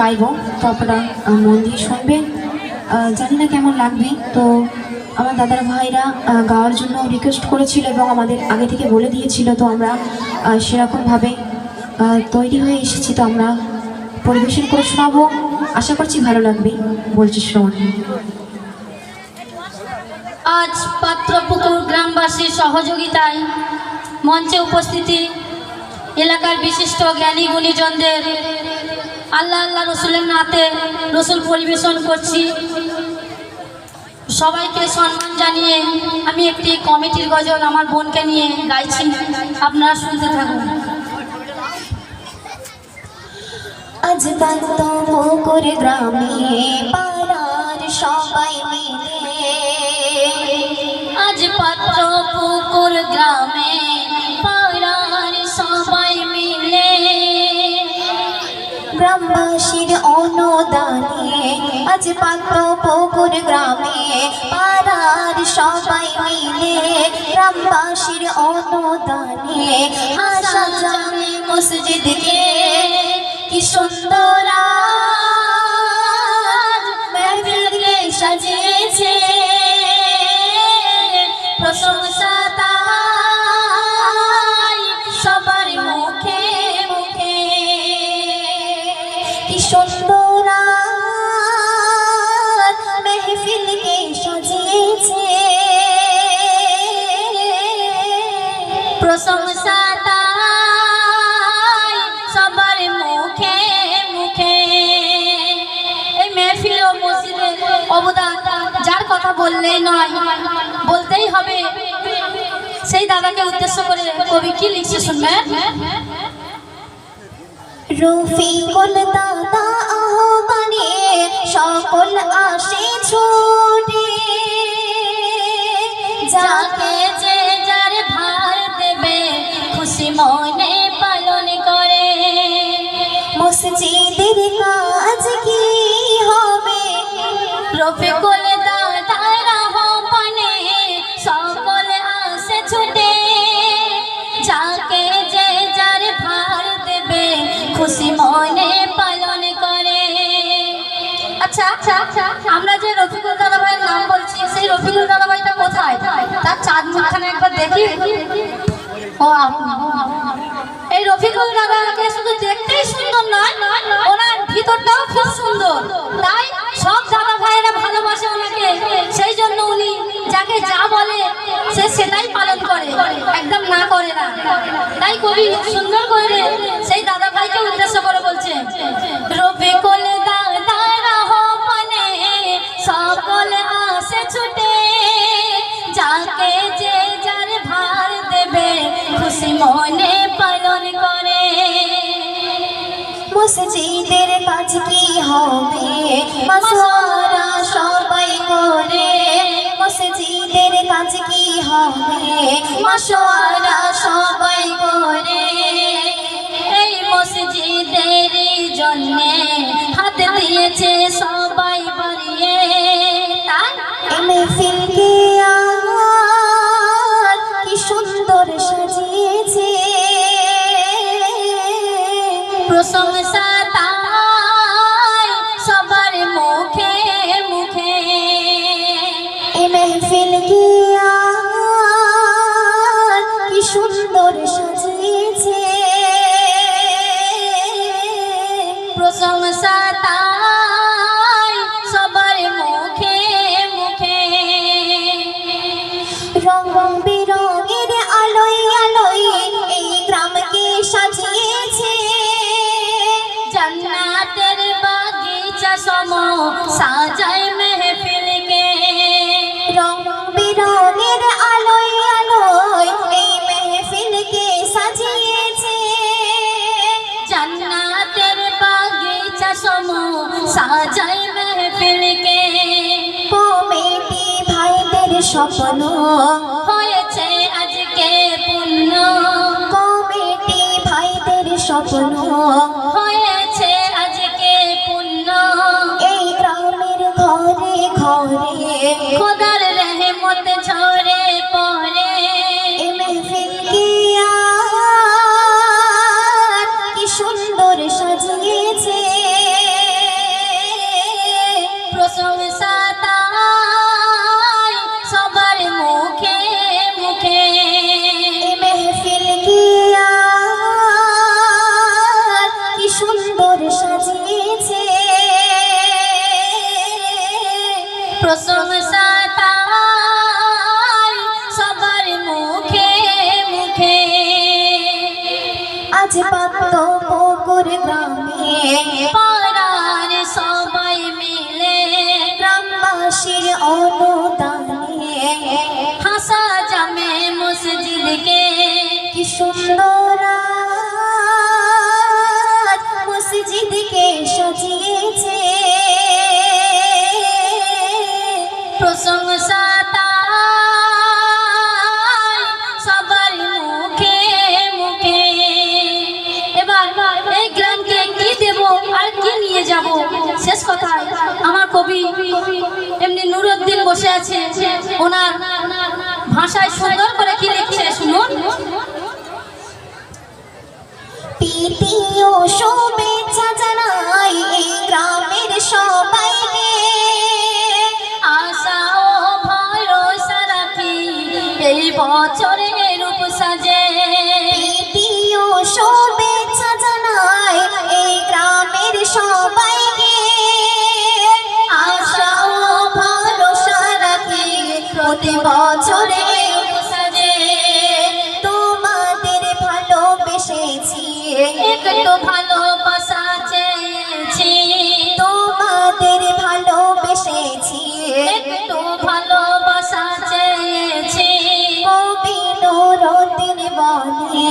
গাইবো, তো আপনারা মন দিয়ে শুনবেন। জানি না কেমন লাগবে, তো আমার দাদার ভাইরা গাওয়ার জন্য রিকোয়েস্ট করেছিল এবং আমাদের আগে থেকে বলে দিয়েছিল, তো আমরা সেরকমভাবে তৈরি হয়ে এসেছি, তো আমরা পরিবেশন করে শোনাবো। আশা করছি ভালো লাগবে, বলছি শোন। আজ পাত্রপুকুর গ্রামবাসীর সহযোগিতায় মঞ্চে উপস্থিতি এলাকার বিশিষ্ট জ্ঞানী গুণীজনদের আল্লাহ আল্লাহ রসুলের নাতে রসুল পরিবেশন করছি। সবাইকে সম্মান জানিয়ে আমি একটি কমিটির গজল আমার বোনকে নিয়ে গাইছি। আপনারা শুনতে থাকুন। আজ তো পুকুর গ্রামে সবাই গ্রামবাসীর অনুদানে আজ পাত্র পুকুর গ্রামে পাড়ার সবাই মিলে গ্রামবাসীর অনুদানে আশা জানে মসজিদকে কি সুন্দর কি সুন্দর মেহফিলকে সাজিয়েছে। প্রশংসা সবার মুখে মুখে। এই মেহফিল ও মসজিদের অবদান যার কথা বললেই নয়, বলতেই হবে। সেই দাদাকে উদ্দেশ্য করে কবি কি লিখছে শুনবেন? রফিকুল দাদা আহ্বানে সকল আসে ছোটে। যাকে যে যার ভার দেবে খুশি মনে আচ্ছা আমরা যে রফিকুল দাদা ভাইয়ের নাম বলছি, সেই রফিকুল দাদা ভাইটা কোথায়? তার চাঁদ মুখখানে একবার দেখি। ও এই রফিকুল দাদাকে মসজিদের কাজ কি হবে? মাসারা সবাই করে। মসজিদের কাজ কি হবে? মাসারা সবাই করে। এই মসজিদের জন্যে হাত দিয়েছে সবাই প্রশংসা তাই সবার মুখে মুখে। মেহফিলকে আর কি সুন্দর সাজিয়েছে। প্রশংসা তাই সবার মুখে মুখে। রং বেরঙের আলোয় আলোয় এই গ্রামকে সাজিয়েছে সাজায় মেহফিলকে। রং বেরঙের আলোয় আলোয় এই মেহফিলকে সাজিয়েছে। জান্নাতের বাগিচা সম সাজায় মেহফিলকে। কমিটি ভাইদের স্বপ্ন। হয়েছে আজকে পুণ্য। কমিটি ভাইদের স্বপ্ন। আজ পাত্র পুকুর গ্রামে পাড়ার সবাই মিলে গ্রামবাসীর অনুদানে হাসা জামে মসজিদকে। কি সুন্দর মসজিদকে সাজিয়েছে সবার মুখে মুখে। এবার এই গ্রামকে কি দেব আর কি নিয়ে যাব? শেষ কথা আমার কবি এমনি নুরুদ্দিন বসে আছে। ওনার ভাষায় সুন্দর করে কি লিখছে শুনুন? বছরে উপসাজে তোমাদের ভালোবেসেছি। একটু ভালোবাসা চেয়েছি তোমাদের ভালোবেসেছি। একটু ভালোবাসা চেয়েছি কবি নুরুদ্দিন বলে